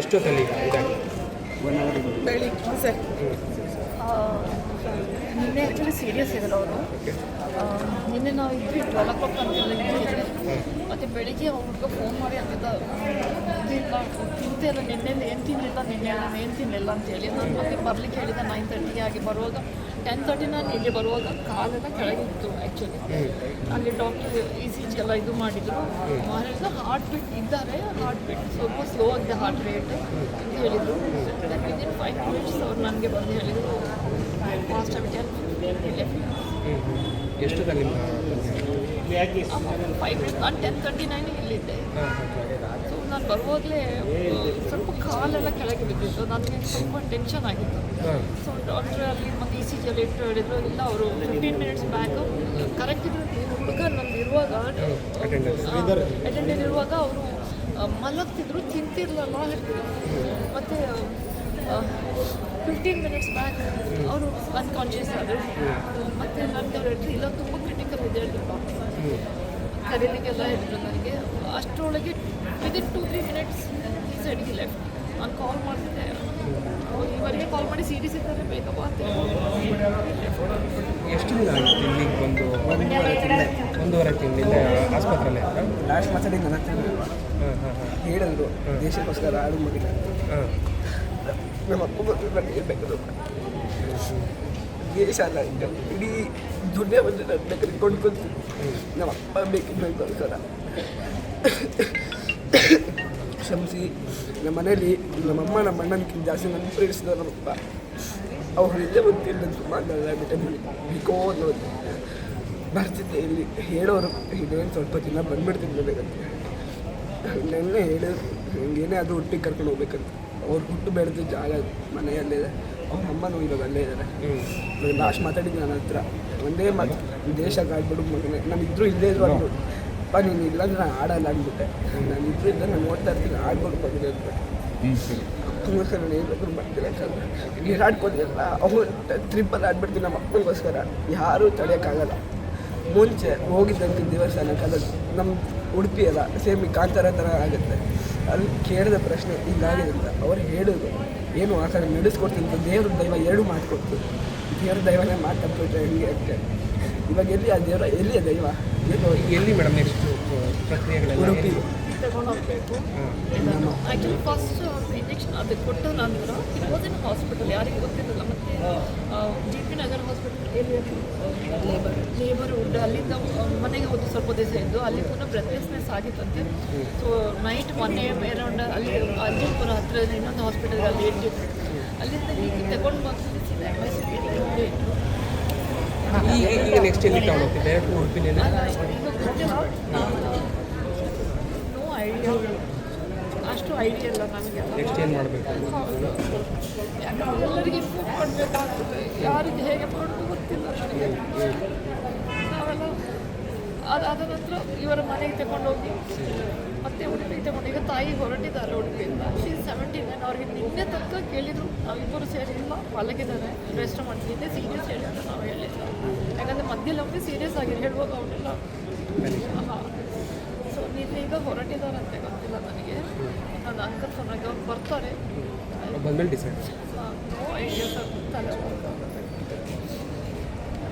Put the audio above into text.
ಎಷ್ಟೊತ್ತಲ್ಲಿ ಬೆಳಿಗ್ಗೆ ಸರ್. ನಿನ್ನೆ actually serious ಇದ್ದಾರೆ ಅವರು. ನಿನ್ನೆ ನಾವು ಇದ್ವಿ ಟ್ವೆಲ್ ಓ ಕ್ಲಾಕ್ ಅಂತೆಲ್ಲ ಮತ್ತು ಬೆಳಿಗ್ಗೆ ಅವ್ರಿಗೆ ಫೋನ್ ಮಾಡಿ ಅಂತಿದ್ದ ತಿಂತಿಲ್ಲ ನಿನ್ನೆ ಏನು ತಿನ್ನಲಿಲ್ಲ ನಿನ್ನೆ ನಾನು ಏನು ತಿನ್ನಲಿಲ್ಲ ಅಂತೇಳಿ. ನಾನು ಮತ್ತೆ ಬರ್ಲಿಕ್ಕೆ ಹೇಳಿದ್ದೆ, ನೈನ್ ತರ್ಟಿಗೆ ಆಗಿ ಬರುವಾಗ ಟೆನ್ ತರ್ಟಿ ನಾನು ಇಲ್ಲಿ ಬರುವಾಗ ಕಾಲೆಲ್ಲ ಕೆಳಗಿತ್ತು ಆ್ಯಕ್ಚುಲಿ ಅಲ್ಲಿ ಡಾಕ್ಟರ್ ಇ ಸಿ ಜಿ ಎಲ್ಲ ಇದು ಮಾಡಿದರು. ಮಾಡಿದ್ರೆ ಹಾರ್ಟ್ ಬೀಟ್ ಇದ್ದಾರೆ ಹಾರ್ಟ್ ಬೀಟ್ ಸ್ವಲ್ಪ ಸ್ಲೋ ಆಗಿದೆ ಹಾರ್ಟ್ ರೇಟ್ ಅಂತ ಹೇಳಿದರು. ವಿದಿನ್ ಫೈವ್ ಮಿನಿಟ್ಸ್ ಅವ್ರು ನನಗೆ ಬಂದು ಹೇಳಿದರು ಫಾಸ್ಟ್ ಆಗಿ ಎಷ್ಟು ಫೈವ್ ಮಿನಿಟ್ಸ್ ನಾನು ಟೆನ್ ತರ್ಟಿ ನೈನಿಗೆ ಇಲ್ಲಿದ್ದೆ ಸೊ ನಾನು ಬರುವಾಗಲೇ ಕಾಲೆಲ್ಲ ಕೆಳಗೆ ಬಿದ್ದಿತ್ತು. ನನಗೆ ತುಂಬ ಟೆನ್ಷನ್ ಆಗಿತ್ತು. ಸೊ ಡಾಕ್ಟ್ರ್ ಅಲ್ಲಿ ಮತ್ತೆ ಇ ಸಿ ಜಿ ಅಲ್ಲಿ ಇಟ್ಟು ಹೇಳಿದ್ರು ಇಲ್ಲ ಅವರು ಫಿಫ್ಟೀನ್ ಮಿನಿಟ್ಸ್ ಬ್ಯಾಕ್ ಕರೆಕ್ಟ್ ಇದ್ರು ಹುಡುಗ ನಂದು ಇರುವಾಗ ಅಟೆಂಡೆಂಟ್ ಇರುವಾಗ ಅವರು ಮಲಗ್ತಿದ್ರು ತಿಂತಿರ್ಲಲ್ಲ ಮತ್ತು ಫಿಫ್ಟೀನ್ ಮಿನಿಟ್ಸ್ ಬ್ಯಾಕ್ ಅವರು ಅನ್ಕಾನ್ಷಿಯಸ್ ಆದರು. ಮತ್ತು ನನಗೆ ಅವ್ರು ಹೇಳಿದ್ರು ಇಲ್ಲ ತುಂಬ ಕ್ರಿಟಿಕಲ್ ಇದೆ ಹೇಳಿದ್ರು ಕರೀಲಿಕ್ಕೆಲ್ಲ ಹೇಳಿದ್ರು ನನಗೆ. ಅಷ್ಟರೊಳಗೆ ವಿದಿನ್ ಟೂ ತ್ರೀ ಮಿನಿಟ್ಸ್ ಈ ಸೈಡ್ಗೆ ಲೆಫ್ಟ್ ನಾನು ಕಾಲ್ ಮಾಡಿದೆ ಇವರಿಗೆ ಕಾಲ್ ಮಾಡಿ ಸೀರಿಯಸ್ ಇದ್ದಾರೆ ಬೇಕಪ್ಪ ಅಂತ ಎಷ್ಟು ದಿನ ಆಗಿತ್ತು ಇಲ್ಲಿಗೆ ಬಂದು ಒಂದೂವರೆ ತಿಂಗಳಿಂದ ಆಸ್ಪತ್ರೆಯಲ್ಲಿ ಲಾಸ್ಟ್ ಮಾತಾಡಿ ನನ್ನ ಹಾಂ ಹೇಳಿದ್ರು ದೇಶಕ್ಕೋಸ್ಕರ ಆಡು ಮಾಡಿಲ್ಲ. ಹಾಂ. ನಮ್ಮ ಅಪ್ಪ ಬಂದು ನನಗೆ ಇರಬೇಕು ದೇಶ ಅಲ್ಲ ಈಗ ಇಡೀ ದುಡ್ಡೇ ಬಂದು ನನ್ನ ಬೇಕಾದ್ರೆ ಕೊಂಡ್ಕೊಳ್ತೀನಿ ನಮ್ಮ ಅಪ್ಪ ಬೇಕಿದ್ದ ನನಗೋಸ್ಕರ ನಮ್ಮ ಮನೇಲಿ ನಮ್ಮಮ್ಮ ನಮ್ಮ ಅಣ್ಣನಕ್ಕಿಂತ ಜಾಸ್ತಿ ನನ್ನ ಪ್ರೇರಿಸಿದ ನಮ್ಮಪ್ಪ ಅವ್ರು ಇಲ್ಲೇ ಬಂದಿಲ್ಲ ತುಂಬ ಬಿಕೋ ಅನ್ನೋದು ಬರ್ತಿದ್ದೆ ಇಲ್ಲಿ. ಹೇಳೋರು ಇನ್ನೇನು ಸ್ವಲ್ಪ ದಿನ ಬಂದ್ಬಿಡ್ತೀನಿ ಬೇಕಂತ ನೆನ್ನೆ ಹೇಳಿದ್ರು, ಹಿಂಗೇನೇ ಅದು ಹುಟ್ಟಿಗೆ ಕರ್ಕೊಂಡು ಹೋಗ್ಬೇಕಂತ. ಅವ್ರು ಹುಟ್ಟು ಬೆಳೆದ ಜಾಗ ಮನೆಯಲ್ಲೇ ಅವ್ರ ಅಮ್ಮನೂ ಇವಾಗ ಅಲ್ಲೇ ಇದ್ದಾರೆ ಲಾಸ್ಟ್ ಮಾತಾಡಿದ್ದು ನನ್ನ ಹತ್ರ. ಒಂದೇ ಮಾತು, ದೇಶ ಕಾಡ್ಬಿಡು ಮಗನೇ. ನಾನು ಇದ್ರೂ ಇಲ್ಲೇ ಇದ್ರು ಅಪ್ಪ, ನೀನು ಇಲ್ಲಾಂದ್ರೆ ನಾನು ಆಡಲ್ಲ ಅಂದ್ಬಿಟ್ಟೆ. ನಾನು ಇದ್ರಿಂದ ನಾನು ನೋಡ್ತಾ ಇರ್ತೀನಿ ಆಡ್ಬಿಡು ಅಂತ. ಅಪ್ಪನಿಗೋಸ್ಕರ ನಾನು ಏನಾದ್ರು ಮಾಡ್ತೀನಿ ಯಾಕಂದ್ರೆ. ನೀರು ಅಲ್ಲ? ಅವ್ನು ಟ್ರಿಪ್ಪಲ್ಲಿ ಆಡ್ಬಿಡ್ತೀನಿ ನಮ್ಮ ಅಪ್ಪನಿಗೋಸ್ಕರ. ಯಾರೂ ತಡೆಯೋಕ್ಕಾಗಲ್ಲ. ಮುಂಚೆ ಹೋಗಿದ್ದಂಥ ದಿವಸ ನನಗೆ ನಮ್ಮ ಉಡುಪಿ ಅಲ್ಲ, ಸೇಮ್ ಕಾಂತಾರ ಥರ ಆಗುತ್ತೆ. ಅಲ್ಲಿ ಕೇಳಿದ ಪ್ರಶ್ನೆ ಹಿಂಗಾಗಿದೆ ಅವ್ರು ಹೇಳೋದು, ಏನು ಆ ಥರ ನಡೆಸ್ಕೊಡ್ತೀನಿ ದೇವ್ರ ದೈವ ಎರಡು ಮಾಡಿಕೊಡ್ತು ದೇವ್ರ ದೈವನೇ ಮಾತು ತಪ್ಪಿಟ್ರೆ ಹೆಂಗೆ ಅಂತ. ಇವಾಗ ಎಲ್ಲಿ ಆ ದೇವರ ಎಲ್ಲಿ ಆ ದೈವ ಏನು ಎಲ್ಲಿ ಮೇಡಮ್ ನೆಕ್ಸ್ಟ್ ಪ್ರಕ್ರಿಯೆಗಳೆಲ್ಲ ಉಡುಪಿ. ತಗೊಂಡು ಹೋಗಬೇಕು ಹಾಂ. ಆ್ಯಕ್ಚುಲಿ ಫಸ್ಟ್ ಇಂಜೆಕ್ಷನ್ ಅದು ಕೊಟ್ಟ ನಂತರ ಇಟ್ ವಾಸ್ ಇನ್ ಹಾಸ್ಪಿಟಲ್ ಯಾರಿಗೂ ಗೊತ್ತಿರಲಿಲ್ಲ ಮತ್ತು G P Nagar hospital labour labour ward ಅಲ್ಲಿಂದ ಮನೆಗೆ ಹೋಗಿ ಸ್ವಲ್ಪ ದಿವಸ ಇದ್ದು ಅಲ್ಲಿ ಪುನಃ breathlessness ಆಗಿತ್ತಂತೆ. So night one a around ಅಲ್ಲಿ ಅಜ್ಜಪುರ ಹತ್ತಿರ ಇನ್ನೊಂದು ಹಾಸ್ಪಿಟಲ್ ಅಲ್ಲಿ ಇಟ್ಟಿದ್ರು ಅಲ್ಲಿಂದ ಹೀಗೆ ತಗೊಂಡು ಬಂದು ಎಂ ಎಸ್ ಈಗ ಈಗ ನೆಕ್ಸ್ಟ್ ಎಲ್ಲಿ ತಗೊಂಡು ಹೋಗ್ತಿದ್ದೆ ಡೈರೆಕ್ಟ್ ಉಡುಪಿನೇ ನೋ ಐಡಿಯಾ ಅಷ್ಟು ಐಡಿಯಾ ಇಲ್ಲ ನನಗೆ. ನೆಕ್ಸ್ಟ್ ಏನು ಮಾಡಬೇಕು? ಯಾಕಂದ್ರೆ ಎಲ್ಲರಿಗೆ ಇನ್ಫಾರ್ಮ್ ಮಾಡಬೇಕಾಗ್ತದೆ ಯಾರಿಗೆ ಹೇಗೆ ಮಾಡೋದು ಗೊತ್ತಿಲ್ಲ ನನಗೆ ನಾವೆಲ್ಲ ಅದ ನಂತರ ಇವರ ಮನೆಗೆ ತಗೊಂಡೋಗಿ ಮತ್ತೆ ಉಡುಪಿಗೆ ತಗೊಂಡು ಈಗ ತಾಯಿ ಹೊರಟಿದ್ದಾರೆ ಉಡುಪಿಯಿಂದ. ಶಿ ಸೆವೆಂಟೀನ್ ನೈನ್ ಅವ್ರಿಗೆ ನಿನ್ನೆ ತನಕ ಕೇಳಿದ್ರು. ನಾವಿಬ್ಬರು ಸೇರಿ ಇಲ್ಲ. ಮಲಗಿದ್ದಾರೆ ರೆಸ್ಟ್ ಮಾಡ್ತಿದ್ದೆ. ಸೀರಿಯಸ್ ಸೀರಿಯಸ್ ಅಂತ ನಾವು ಹೇಳಿಲ್ಲ ಯಾಕಂದರೆ ಮಧ್ಯದಲ್ಲಿ ಸೀರಿಯಸ್ ಆಗಿ ಹೇಳುವಾಗ ಅವರೆಲ್ಲ ಹಾಂ ಸೊ ನಿನ್ನೆ ಈಗ ಹೊರಟಿದ್ದಾರಂತೆ ಗೊತ್ತಿಲ್ಲ ನನಗೆ. ನನ್ನ ಅಂಕಲ್ ಫೋನಾಗಿ ಅವ್ರು ಬರ್ತಾರೆ. ಬಂದ್ಮೇಲೆ ಡಿಸೈಡ್ ನೋ ಐಡಿಯಾ ಸರ್. ತಲೆ